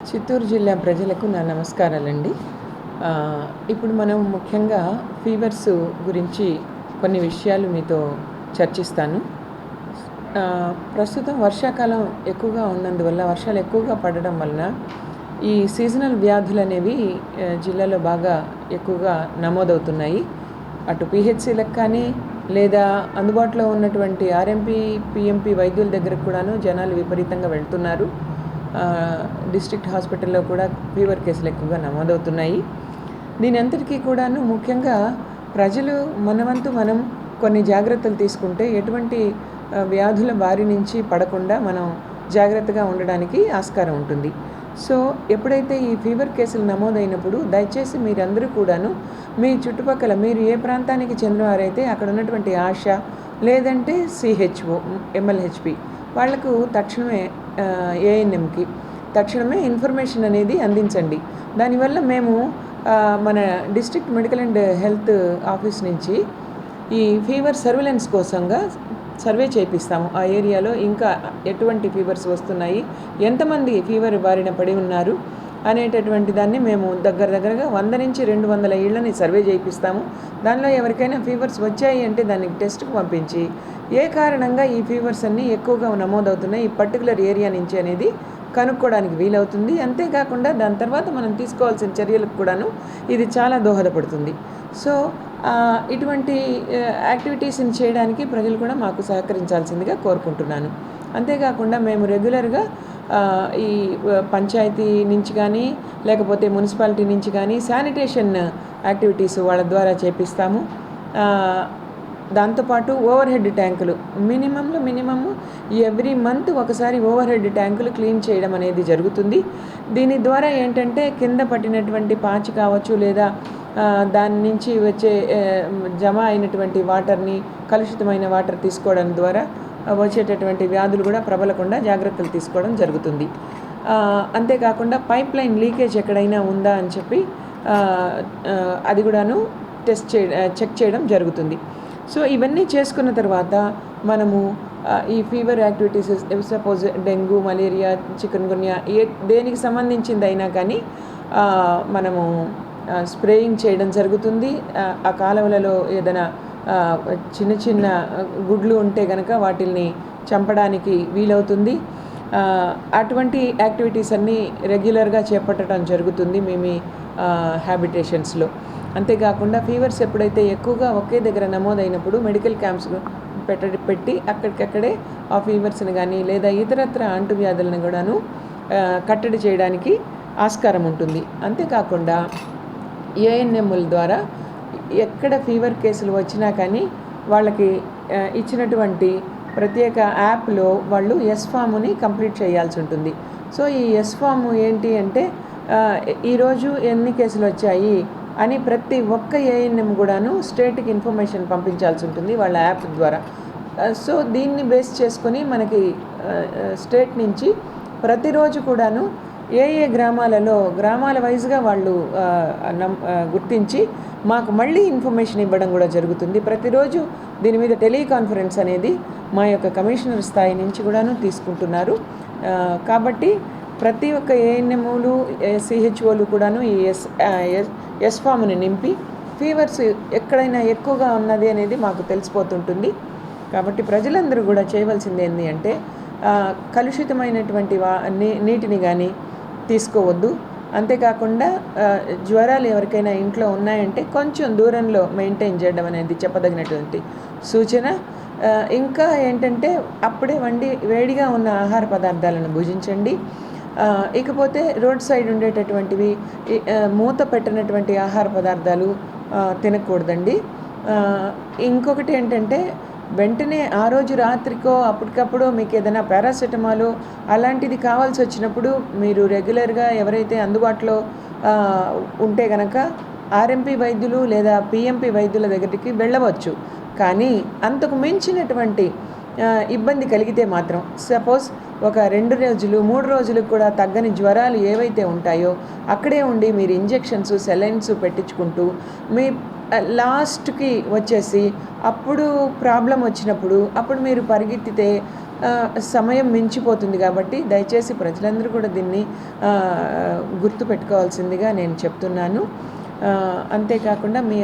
చిత్తూరు జిల్లా ప్రజలకు నా నమస్కారాలండి. ఇప్పుడు మనం ముఖ్యంగా ఫీవర్స్ గురించి కొన్ని విషయాలు మీతో చర్చిస్తాను. ప్రస్తుతం వర్షాకాలం ఎక్కువగా ఉన్నందువల్ల వర్షాలు ఎక్కువగా పడడం వలన ఈ సీజనల్ వ్యాధులు అనేవి జిల్లాలో బాగా ఎక్కువగా నమోదవుతున్నాయి. అటు పిహెచ్సిలకు కానీ లేదా అందుబాటులో ఉన్నటువంటి ఆర్ఎంపీ పిఎంపీ వైద్యుల దగ్గరకు కూడాను జనాలు విపరీతంగా వెళ్తున్నారు. డిస్ట్రిక్ట్ హాస్పిటల్లో కూడా ఫీవర్ కేసులు ఎక్కువగా నమోదవుతున్నాయి. దీని అంతటికీ కూడాను ముఖ్యంగా ప్రజలు మనవంతు మనం కొన్ని జాగ్రత్తలు తీసుకుంటే ఎటువంటి వ్యాధుల బారి నుంచి పడకుండా మనం జాగ్రత్తగా ఉండడానికి ఆస్కారం ఉంటుంది. సో ఎప్పుడైతే ఈ ఫీవర్ కేసులు నమోదైనప్పుడు దయచేసి మీరందరూ కూడాను మీ చుట్టుపక్కల మీరు ఏ ప్రాంతానికి చెందినవారైతే అక్కడ ఉన్నటువంటి ఆశ లేదంటే సిహెచ్ఓ ఎంఎల్హెచ్పి వాళ్ళకు తక్షణమే ఏఎన్ఎంకి తక్షణమే ఇన్ఫర్మేషన్ అనేది అందించండి. దానివల్ల మేము మన district medical and health office నుంచి ఈ ఫీవర్ సర్వేలెన్స్ కోసంగా సర్వే చేపిస్తాము. ఆ ఏరియాలో ఇంకా ఎటువంటి ఫీవర్స్ వస్తున్నాయి ఎంతమంది ఫీవర్ బారిన పడి ఉన్నారు అనేటటువంటి దాన్ని మేము దగ్గర దగ్గరగా వంద నుంచి రెండు వందల ఇళ్ళని సర్వే చేయిస్తాము దానిలో ఎవరికైనా ఫీవర్స్ వచ్చాయి అంటే దానికి టెస్ట్కి పంపించి ఏ కారణంగా ఈ ఫీవర్స్ అన్నీ ఎక్కువగా నమోదవుతున్నాయి? ఈ పర్టికులర్ ఏరియా నుంచి అనేది కనుక్కోవడానికి వీలవుతుంది. అంతేకాకుండా దాని తర్వాత మనం తీసుకోవాల్సిన చర్యలకు కూడాను ఇది చాలా దోహదపడుతుంది. సో ఇటువంటి యాక్టివిటీస్ని చేయడానికి ప్రజలు కూడా మాకు సహకరించాల్సిందిగా కోరుకుంటున్నాను. అంతేకాకుండా మేము రెగ్యులర్గా ఈ పంచాయతీ నుంచి కానీ లేకపోతే మున్సిపాలిటీ నుంచి కానీ శానిటేషన్ యాక్టివిటీస్ వాళ్ళ ద్వారా చేపిస్తాము. దాంతోపాటు ఓవర్ హెడ్ ట్యాంకులు. మినిమంలో మినిమమ్ ఎవ్రీ మంత్ ఒకసారి ఓవర్ హెడ్ ట్యాంకులు క్లీన్ చేయడం అనేది జరుగుతుంది. దీని ద్వారా ఏంటంటే కింద పట్టినటువంటి పాచి కావచ్చు లేదా దాని నుంచి వచ్చే జమ అయినటువంటి వాటర్ని కలుషితమైన వాటర్ తీసుకోవడం ద్వారా వచ్చేటటువంటి వ్యాధులు కూడా ప్రబలకుండా జాగ్రత్తలు తీసుకోవడం జరుగుతుంది. అంతేకాకుండా పైప్ లైన్ లీకేజ్ ఎక్కడైనా ఉందా అని చెప్పి అది కూడాను టెస్ట్ చే చెక్ చేయడం జరుగుతుంది. సో ఇవన్నీ చేసుకున్న తర్వాత మనము ఈ fever activities suppose dengue malaria chikungunya ఏ దేనికి సంబంధించింది అయినా కానీ మనము స్ప్రేయింగ్ చేయడం జరుగుతుంది. ఆ, కాలువలలో ఏదైనా చిన్న చిన్న గుడ్లు ఉంటే కనుక వాటిల్ని చంపడానికి వీలవుతుంది. అటువంటి యాక్టివిటీస్ అన్నీ రెగ్యులర్గా చేపట్టడం జరుగుతుంది. మేము హ్యాబిటేషన్స్లో అంతేకాకుండా ఫీవర్స్ ఎప్పుడైతే ఎక్కువగా ఒకే దగ్గర నమోదైనప్పుడు మెడికల్ క్యాంప్స్ పెట్ట పెట్టి అక్కడికక్కడే ఆ ఫీవర్స్ని కానీ లేదా ఇతరత్ర అంటువ్యాధులను కూడాను కట్టడి చేయడానికి ఆస్కారం ఉంటుంది. అంతేకాకుండా ఏఎన్ఎంల ద్వారా ఎక్కడ ఫీవర్ కేసులు వచ్చినా కానీ వాళ్ళకి ఇచ్చినటువంటి ప్రత్యేక యాప్లో వాళ్ళు ఎస్ ఫామ్ని కంప్లీట్ చేయాల్సి ఉంటుంది. సో ఈ ఎస్ ఫామ్ ఏంటి అంటే ఈరోజు ఎన్ని కేసులు వచ్చాయి? అని ప్రతి ఒక్క ఏఎన్ఎం కూడాను స్టేట్కి ఇన్ఫర్మేషన్ పంపించాల్సి ఉంటుంది వాళ్ళ యాప్ ద్వారా. సో దీన్ని బేస్ చేసుకొని మనకి స్టేట్ నుంచి ప్రతిరోజు కూడాను ఏ ఏ గ్రామాలలో గ్రామాల వైజ్గా వాళ్ళు నమ్ గుర్తించి మాకు మళ్ళీ ఇన్ఫర్మేషన్ ఇవ్వడం కూడా జరుగుతుంది. ప్రతిరోజు దీని మీద టెలికాన్ఫరెన్స్ అనేది మా యొక్క కమిషనర్ స్థాయి నుంచి కూడాను తీసుకుంటున్నారు. కాబట్టి ప్రతి ఒక్క ఏఎన్ఎంలు సిహెచ్ఓలు కూడాను ఈ ఎస్ ఎస్- ఫామ్ని నింపి ఫీవర్స్ ఎక్కడైనా ఎక్కువగా ఉన్నది అనేది మాకు తెలిసిపోతుంటుంది. కాబట్టి ప్రజలందరూ కూడా చేయవలసింది ఏంటి అంటే కలుషితమైనటువంటి వా నీ నీటిని కానీ తీసుకోవద్దు. అంతేకాకుండా జ్వరాలు ఎవరికైనా ఇంట్లో ఉన్నాయంటే కొంచెం దూరంలో మెయింటైన్ చేయడం అనేది చెప్పదగినటువంటి సూచన. ఇంకా ఏంటంటే అప్పుడే వండి వేడిగా ఉన్న ఆహార పదార్థాలను భుజించండి. ఇకపోతే రోడ్ సైడ్ ఉండేటటువంటివి మూత పెట్టినటువంటి ఆహార పదార్థాలు తినకూడదండి. ఇంకొకటి ఏంటంటే వెంటనే ఆ రోజు రాత్రికో అప్పటికప్పుడు మీకు ఏదైనా పారాసెటమాల్ అలాంటిది కావాల్సి వచ్చినప్పుడు మీరు రెగ్యులర్గా ఎవరైతే అందుబాటులో ఉంటే కనుక ఆర్ఎంపీ వైద్యులు లేదా పిఎంపి వైద్యుల దగ్గరికి వెళ్ళవచ్చు. కానీ అంతకు మించినటువంటి ఇబ్బంది కలిగితే మాత్రం సపోజ్ ఒక రెండు రోజులు మూడు రోజులకు కూడా తగ్గని జ్వరాలు ఏవైతే ఉంటాయో అక్కడే ఉండి మీరు ఇంజెక్షన్స్ సెలైన్స్ పెట్టించుకుంటూ మీ లాస్ట్కి వచ్చేసి అప్పుడు ప్రాబ్లం వచ్చినప్పుడు అప్పుడు మీరు పరిగెత్తితే సమయం మించిపోతుంది కాబట్టి దయచేసి ప్రజలందరూ కూడా దీన్ని గుర్తుపెట్టుకోవాల్సిందిగా గుర్తు పెట్టుకోవాల్సిందిగా నేను చెప్తున్నాను. అంతేకాకుండా మీ